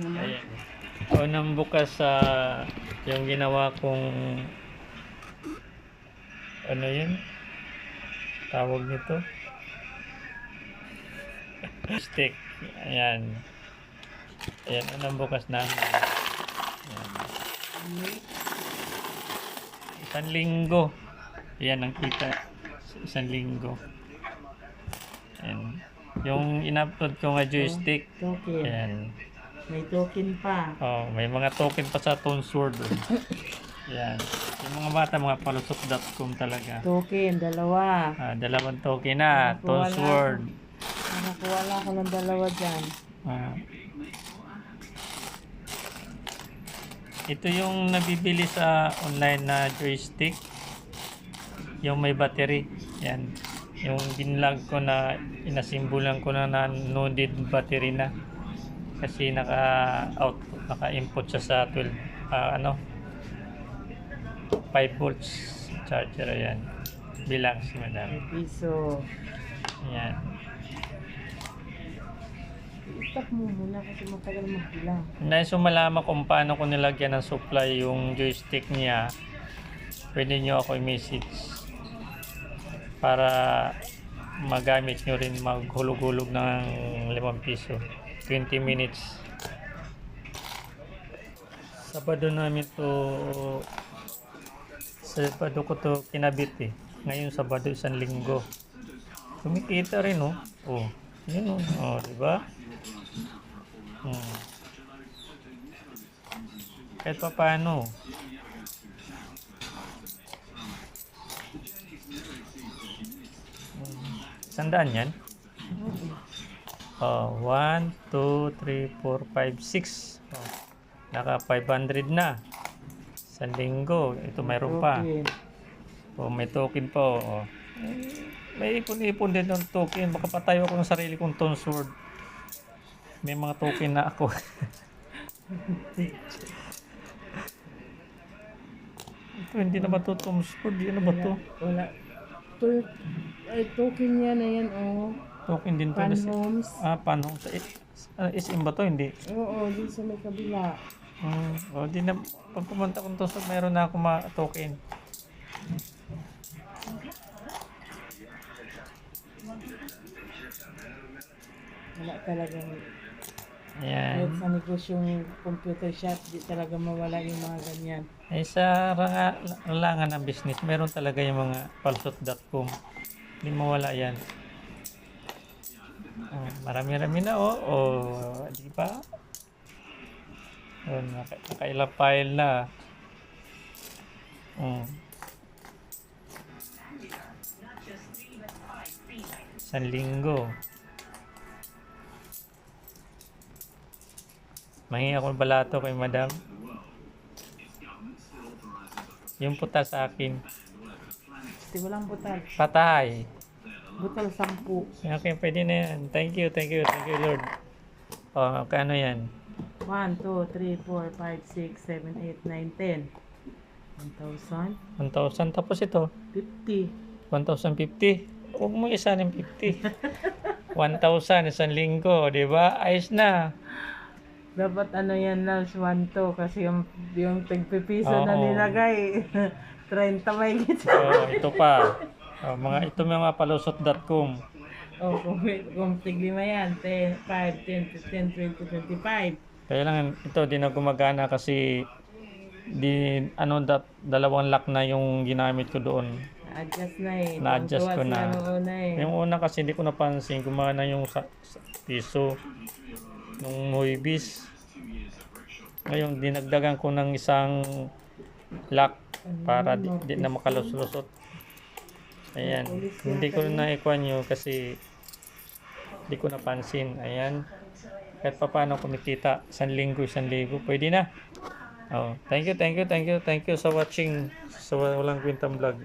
Ayan. Unang bukas sa yung ginawa kong ano yun? Tawag nito? Stick. Ayan. Ayan, unang bukas na. Ayan. Isang linggo. Ayan ang kita. Isang linggo. Ayan. Yung in-upload ko nga joystick. Ayan. May token pa. Oh, may mga token pa sa Tone Sword. Yan. Yung mga bata, mga palusok.com talaga. Token, dalawa. Ah, dalawang token na. Tone Sword. Nakakuha lang ako ng dalawa dyan. Ah. Ito yung nabibili sa online na joystick. Yung may battery. Yan. Yung binlog ko na inasimbulan ko na na no-need battery na. Kasi naka-out, naka-input siya sa 12, ah, ano, 5 volts charger. Ayan. Bilang si madam. Piso. Ayan. Stop mo muna kasi matagal magbilang. Nais mo malaman kung paano ko nilagyan ng supply yung joystick niya, pwede nyo ako i-message para magamit nyo rin maghulog-hulog ng 5 piso. 20 minutes. Sabado namin to Sabado ko to kinabit eh. Ngayon Sabado isang linggo. Kumikita rin oh. Oh. Yun oh. Oh, di ba? Hmm. Kahit pa paano. Hmm. Sandaan yan? Oh, 1, 2, 3, 4, 5, 6. Oh, naka 500 na. Sa linggo. Ito mayroon pa. Oh, may token pa. Oh. Eh, May ipon-ipon din ng token. Baka patayo ako ng sarili kong tone sword. May mga token na ako. Ito, hindi na ba ito tone sword? Ano ba ito? Wala. Ay, token yan na yan, oh. Token din to. Pan homes. Ah, paano? Sa uh, SM ba to? Hindi. Oo, di sa may kabila. Hmm. Oh, di na. Pag pumunta kong tone sword, mayroon na ako mga token. Wala talagang, Ayan. kahit sa negosyong computer shop, di talaga mawala yung mga ganyan. Eh sa ranga, langan ng business, meron talaga yung mga palsot.com. Hindi mawala yan. Oh, marami-rami na oh. Oh, di ba? Oh, naka, nakailang file na. Mm. Isang linggo. Mahingi ako ng balato kay madam. Yung puta sa akin. Di walang butal. Patay. Butal sampu. Okay, pwede na yan. Thank you, thank you, thank you, Lord. Oh, kano yan? 1, 2, 3, 4, 5, 6, 7, 8, 9, 10. 1,000. 1,000 tapos ito. 50. 1,050. Huwag mo isa ng 50. 1,000 isang linggo, di ba? Ayos na. Dapat ano yan lang, 1 to. Kasi yung, yung tagpipiso na Oo. nilagay. 30 may git. Oh, ito pa. Oh, mga ito mga palusot.com. Oh, kung, kung tiglima yan, 10, 5, 10, 15, 20, 25. Kaya lang ito di na gumagana kasi di ano da, dalawang lock na yung ginamit ko doon. Na-adjust na eh. Na-adjust ko na. nung una eh. Yung una kasi hindi ko napansin, gumana yung sa, sa piso nung Moibis. Ngayon, dinagdagan ko ng isang lock para di, di na makaluslusot. Ayan. Hindi ko na ikuan yun kasi hindi ko napansin. Ayan. Kahit pa paano kumikita, isang linggo, isang linggo, pwede na. Oh, thank you, thank you, thank you, thank you sa watching sa walang kwentang vlog.